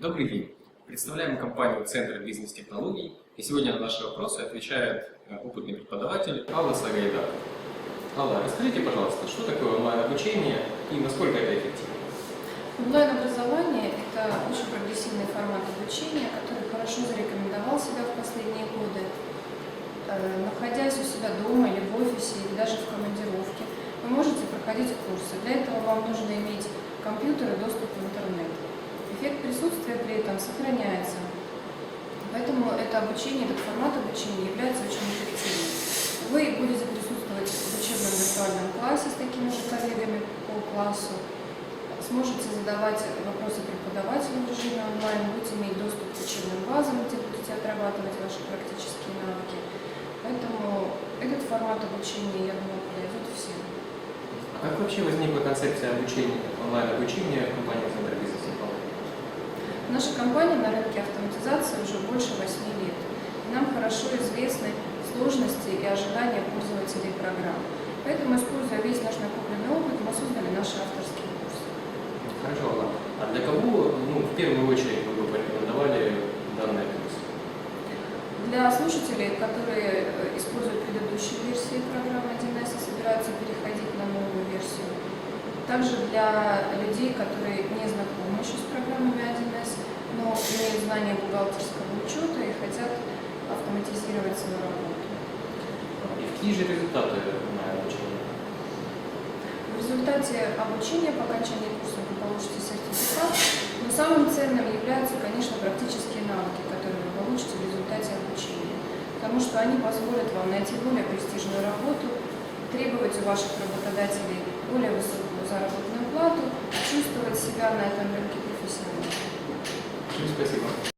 Добрый день. Представляем компанию Центр бизнес-технологий. И сегодня на наши вопросы отвечает э, опытный преподаватель Алла Сагайдар. Алла, расскажите, пожалуйста, что такое онлайн-обучение и насколько это эффективно? Онлайн-образование – это очень прогрессивный формат обучения, который хорошо зарекомендовал себя в последние годы. Э, Находясь у себя дома или в офисе, или даже в командировке, вы можете проходить курсы. Для этого вам нужно иметь компьютер и доступ в интернет. Сохраняется. Поэтому это обучение, этот формат обучения является очень эффективным. Вы будете присутствовать в учебном виртуальном классе с такими же коллегами по классу, сможете задавать вопросы преподавателям в режиме онлайн, будете иметь доступ к учебным базам, где будете отрабатывать ваши практические навыки. Поэтому этот формат обучения, я думаю, подойдет всем. А как вообще возникла концепция обучения, онлайн-обучения в компании Центр бизнес-технологий? Наша компания на рынке автоматизации уже больше 8 лет. И нам хорошо известны сложности и ожидания пользователей программ. Поэтому, используя весь наш накопленный опыт, мы создали наши авторские курсы. Хорошо, Алла. А для кого, ну, в первую очередь, вы бы порекомендовали данный курс? Для слушателей, которые э, используют предыдущие версии программы 1С Также для людей, которые не знакомы еще с программами 1С, но имеют знания бухгалтерского учета и хотят автоматизировать свою работу. И какие же результаты онлайн-обучения? В результате обучения по окончании курса вы получите сертификат, но самым ценным являются, конечно, практические навыки, которые вы получите в результате обучения, потому что они позволят вам найти более престижную работу, требовать у ваших работодателей более высокую заработную плату, чувствовать себя на этом рынке профессионально. Спасибо.